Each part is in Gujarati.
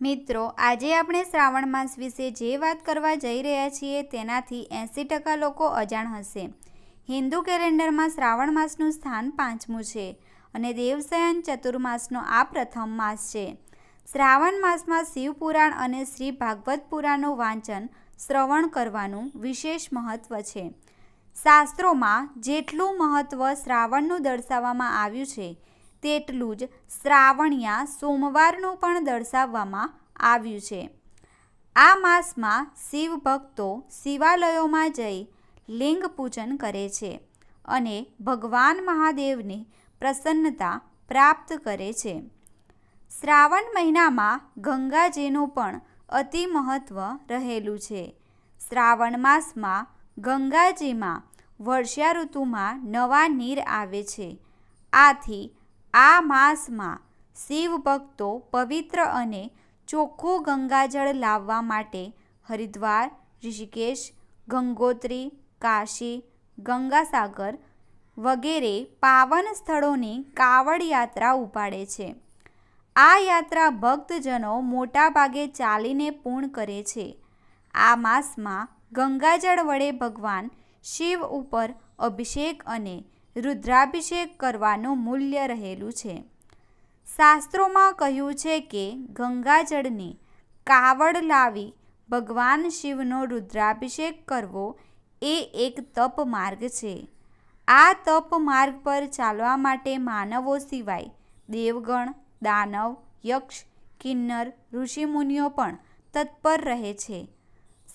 મિત્રો, આજે આપણે શ્રાવણ માસ વિશે જે વાત કરવા જઈ રહ્યા છીએ તેનાથી એંસી ટકા લોકો અજાણ હશે. હિન્દુ કેલેન્ડરમાં શ્રાવણ માસનું સ્થાન પાંચમું છે અને દેવસયન ચતુર્માસનો આ પ્રથમ માસ છે. શ્રાવણ માસમાં શિવપુરાણ અને શ્રી ભાગવત પુરાણનું વાંચન, શ્રવણ કરવાનું વિશેષ મહત્વ છે. શાસ્ત્રોમાં જેટલું મહત્વ શ્રાવણનું દર્શાવવામાં આવ્યું છે તેટલું જ શ્રાવણિયા સોમવારનું પણ દર્શાવવામાં આવ્યું છે. આ માસમાં શિવ ભક્તો શિવાલયોમાં જઈ લિંગ પૂજન કરે છે અને ભગવાન મહાદેવની પ્રસન્નતા પ્રાપ્ત કરે છે. શ્રાવણ મહિનામાં ગંગાજીનું પણ અતિ મહત્ત્વ રહેલું છે. શ્રાવણ માસમાં ગંગાજીમાં વર્ષા ઋતુમાં નવા નીર આવે છે. આથી આ માસમાં શિવ ભક્તો પવિત્ર અને ચોખ્ખું ગંગાજળ લાવવા માટે હરિદ્વાર, ઋષિકેશ, ગંગોત્રી, કાશી, ગંગાસાગર વગેરે પાવન સ્થળોની કાવડ યાત્રા ઉપાડે છે. આ યાત્રા ભક્તજનો મોટાભાગે ચાલીને પૂર્ણ કરે છે. આ માસમાં ગંગાજળ વડે ભગવાન શિવ ઉપર અભિષેક અને રુદ્રાભિષેક કરવાનું મૂલ્ય રહેલું છે. શાસ્ત્રોમાં કહ્યું છે કે ગંગાજળની કાવડ લાવી ભગવાન શિવનો રુદ્રાભિષેક કરવો એ એક તપ માર્ગ છે. આ તપ માર્ગ પર ચાલવા માટે માનવો સિવાય દેવગણ, દાનવ, યક્ષ, કિન્નર, ઋષિમુનિઓ પણ તત્પર રહે છે.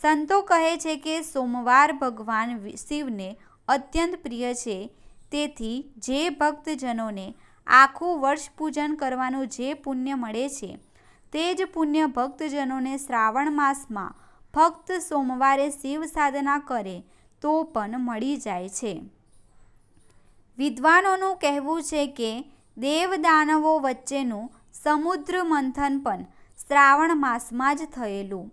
સંતો કહે છે કે સોમવાર ભગવાન શિવને અત્યંત પ્રિય છે તેથી જે ભક્તજનોને આખું વર્ષ પૂજન કરવાનું જે પુણ્ય મળે છે, તે જ પુણ્ય ભક્તજનોને શ્રાવણ માસમાં ફક્ત સોમવારે શિવ સાધના કરે તો પણ મળી જાય છે. વિદ્વાનોનું કહેવું છે કે દેવ દાનવો વચ્ચેનું સમુદ્ર મંથન પણ શ્રાવણ માસમાં જ થયેલું.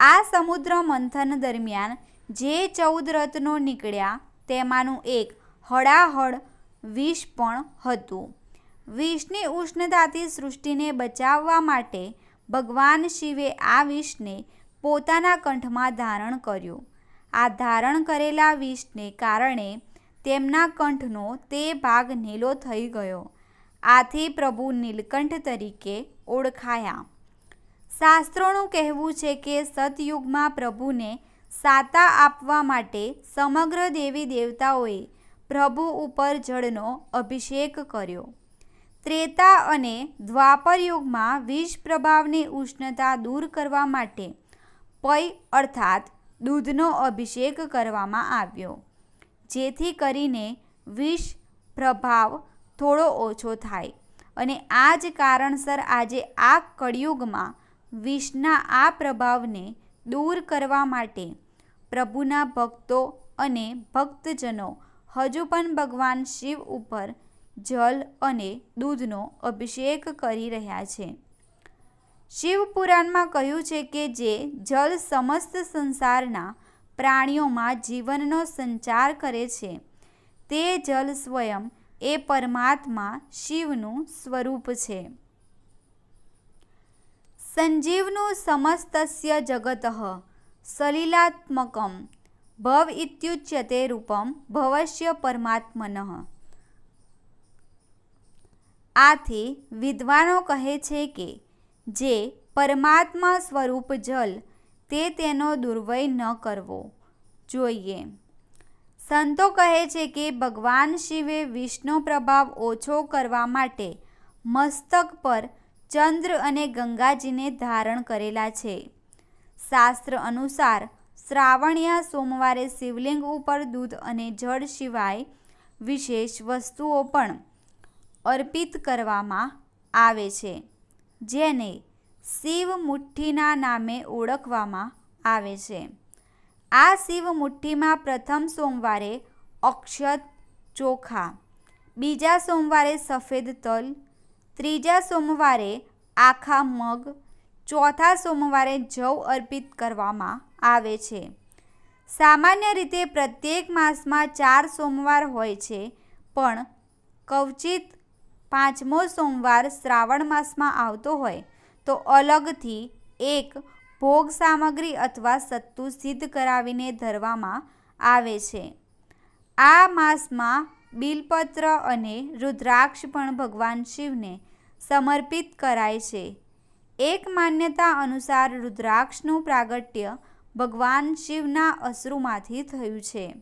આ સમુદ્ર મંથન દરમિયાન જે ચૌદ રત્નો નીકળ્યા, તેમાંનું એક હળાહળ વિષ પણ હતું. વિષની ઉષ્ણતાથી સૃષ્ટિને બચાવવા માટે ભગવાન શિવે આ વિષને પોતાના કંઠમાં ધારણ કર્યું. આ ધારણ કરેલા વિષને કારણે તેમના કંઠનો તે ભાગ નીલો થઈ ગયો. આથી પ્રભુ નીલકંઠ તરીકે ઓળખાયા. શાસ્ત્રોનું કહેવું છે કે સતયુગમાં પ્રભુને સાતા આપવા માટે સમગ્ર દેવી દેવતાઓએ પ્રભુ ઉપર જળનો અભિષેક કર્યો. ત્રેતા અને દ્વાપર યુગમાં વિષ પ્રભાવની ઉષ્ણતા દૂર કરવા માટે પય અર્થાત દૂધનો અભિષેક કરવામાં આવ્યો. જેથી કરીને વિષ પ્રભાવ થોડો ઓછો થાય અને આ જ કારણસર આજે આ કળિયુગમાં વિષના આ પ્રભાવને દૂર કરવા માટે પ્રભુના ભક્તો અને ભક્તજનો હજુ પણ ભગવાન શિવ ઉપર જલ અને દૂધનો અભિષેક કરી રહ્યા છે. શિવ પુરાણમાં કહ્યું છે કે જે જલ સમસ્ત સંસારના પ્રાણીઓમાં જીવનનો સંચાર કરે છે, તે જલ સ્વયં એ પરમાત્મા શિવનું સ્વરૂપ છે. સંજીવનું સમસ્તસ્ય જગત સલિલાત્મકમ ભવ ઇત્યુચ્યતે રૂપમ ભવશ્ય પરમાત્મન. આથી વિદ્વાનો કહે છે કે, જે પરમાત્મા સ્વરૂપ જલ, તે તેનો દુર્વય ન કરવો. જોઈએ. સંતો કહે છે કે, ભગવાન શિવે વિષ્ણુ પ્રભાવ ઓછો કરવા માટે મસ્તક પર ચંદ્ર અને ગંગાજીને ધારણ કરેલા છે. શાસ્ત્ર અનુસાર શ્રાવણિયા સોમવારે શિવલિંગ ઉપર દૂધ અને જળ સિવાય વિશેષ વસ્તુઓ પણ અર્પિત કરવામાં આવે છે, જેને શિવ મુઠ્ઠીના નામે ઓળખવામાં આવે છે. આ શિવ મુઠ્ઠીમાં પ્રથમ સોમવારે અક્ષત ચોખા, બીજા સોમવારે સફેદ તલ, ત્રીજા સોમવારે આખા મગ ચોથા સોમવારે જવ અર્પિત કરવામાં આવે છે. સામાન્ય રીતે પ્રત્યેક માસમાં ચાર સોમવાર હોય છે, પણ કવચિત પાંચમો સોમવાર શ્રાવણ માસમાં આવતો હોય, તો અલગથી એક ભોગ સામગ્રી અથવા સત્તુ સિદ્ધ કરાવીને ધરવામાં આવે છે. આ માસમાં બિલપત્ર અને રુદ્રાક્ષ પણ ભગવાન શિવને સમર્પિત કરાય છે. એક માન્યતા અનુસાર રુદ્રાક્ષનું પ્રાગટ્ય ભગવાન શિવના અશ્રુમાંથી થયું છે.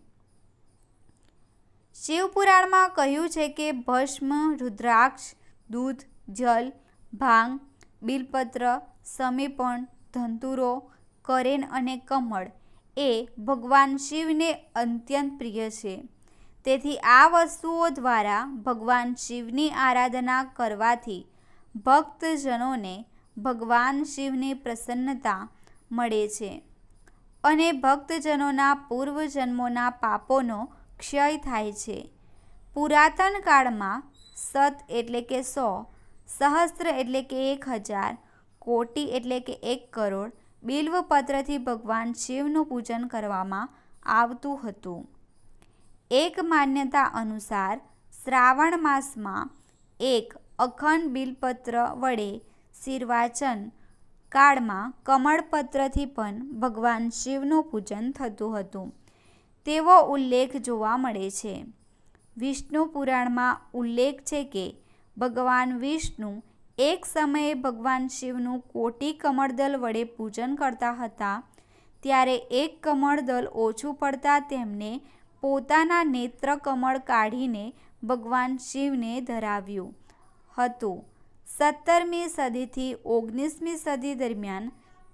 શિવપુરાણમાં કહ્યું છે કે ભસ્મ, રુદ્રાક્ષ, દૂધ, જલ, ભાંગ, બિલપત્ર, સમીપણ, ધંતુરો, કરેન અને કમળ એ ભગવાન શિવને અત્યંત પ્રિય છે. તેથી આ વસ્તુઓ દ્વારા ભગવાન શિવની આરાધના કરવાથી ભક્તજનોને ભગવાન શિવની પ્રસન્નતા મળે છે અને ભક્તજનોના પૂર્વજન્મોના પાપોનો ક્ષય થાય છે. પુરાતન કાળમાં સત એટલે કે સો, સહસ્ત્ર એટલે કે એક હજાર, કોટી એટલે કે એક કરોડ બિલ્વપત્રથી ભગવાન શિવનું પૂજન કરવામાં આવતું હતું. એક માન્યતા અનુસાર શ્રાવણ માસમાં એક અખંડ બિલપત્ર વડે શિરવાચન કાળમાં કમળપત્રથી પણ ભગવાન શિવનું પૂજન થતું હતું. તેવો ઉલ્લેખ જોવા મળે છે. વિષ્ણુ પુરાણમાં ઉલ્લેખ છે કે ભગવાન વિષ્ણુ એક સમયે ભગવાન શિવનું કોટી કમળદલ વડે પૂજન કરતા હતા. ત્યારે એક કમળદલ ઓછું પડતા તેમને પોતાના નેત્ર કમળ કાઢીને ભગવાન શિવને ધરાવ્યું હતું. સત્તરમી સદીથી ઓગણીસમી સદી દરમિયાન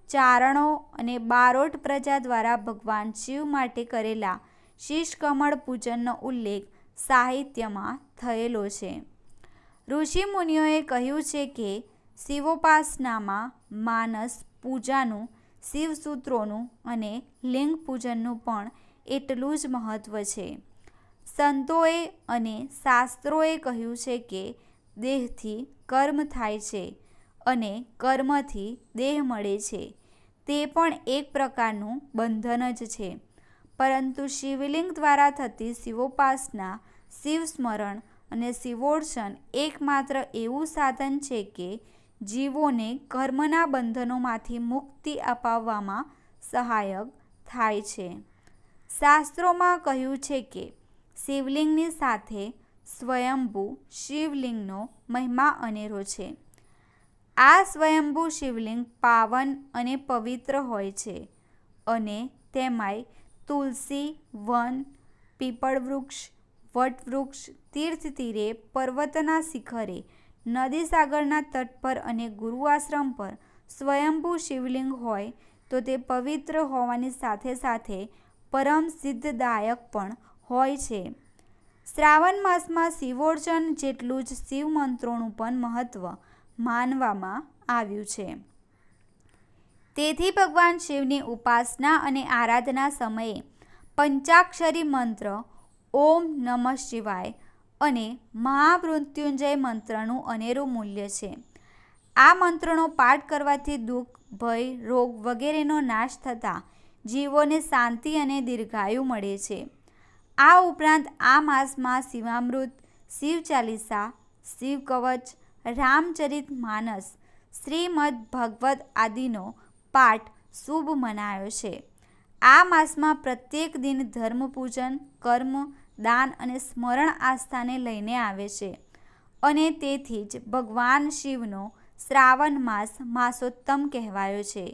ચારણો અને બારોટ પ્રજા દ્વારા ભગવાન શિવ માટે કરેલા શીશકમળ પૂજનનો ઉલ્લેખ સાહિત્યમાં થયેલો છે. ઋષિમુનિઓએ કહ્યું છે કે શિવોપાસનામાં માનસ પૂજાનું, શિવસૂત્રોનું અને લિંગ પૂજનનું પણ એટલું જ મહત્ત્વ છે. સંતોએ અને શાસ્ત્રોએ કહ્યું છે કે દેહથી કર્મ થાય છે અને કર્મથી દેહ મળે છે. તે પણ એક પ્રકારનું બંધન જ છે. પરંતુ શિવલિંગ દ્વારા થતી શિવોપાસના શિવસ્મરણ અને શિવોર્ષણ એકમાત્ર એવું સાધન છે કે જીવોને કર્મના બંધનોમાંથી મુક્તિ અપાવવામાં સહાયક થાય છે. શાસ્ત્રોમાં કહ્યું છે કે શિવલિંગની સાથે સ્વયંભૂ શિવલિંગનો મહિમા અનેરો છે. આ સ્વયંભૂ શિવલિંગ પાવન અને પવિત્ર હોય છે અને તેમાંય તુલસી, વન પીપળ વૃક્ષ વટવૃક્ષ તીર્થ તીરે પર્વતના શિખરે નદી સાગરના તટ પર અને ગુરુ આશ્રમ પર સ્વયંભૂ શિવલિંગ હોય તો તે પવિત્ર હોવાની સાથે સાથે પરમ સિદ્ધદાયક પણ હોય છે. શ્રાવણ માસમાં શિવોર્ચન જેટલું જ શિવ મંત્રોનું પણ મહત્ત્વ માનવામાં આવ્યું છે. તેથી ભગવાન શિવની ઉપાસના અને આરાધના સમયે પંચાક્ષરી મંત્ર, ઓમ નમઃ શિવાય અને મહામૃત્યુંજય મંત્રનું અનેરું મૂલ્ય છે. આ મંત્રનો પાઠ કરવાથી દુઃખ, ભય, રોગ વગેરેનો નાશ થતાં જીવોને શાંતિ અને દીર્ઘાયુ મળે છે. આ ઉપરાંત આ માસમાં શિવામૃત, શિવ ચાલીસા, શિવ કવચ, રામચરિત માનસ, શ્રીમદ ભગવદ્ આદિનો પાઠ શુભ મનાયો છે. આ માસમાં પ્રત્યેક દિન ધર્મ પૂજન કર્મ, દાન અને સ્મરણ આસ્થાને લઈને આવે છે અને તેથી જ ભગવાન શિવનો શ્રાવણ માસ માસોત્તમ કહેવાયો છે.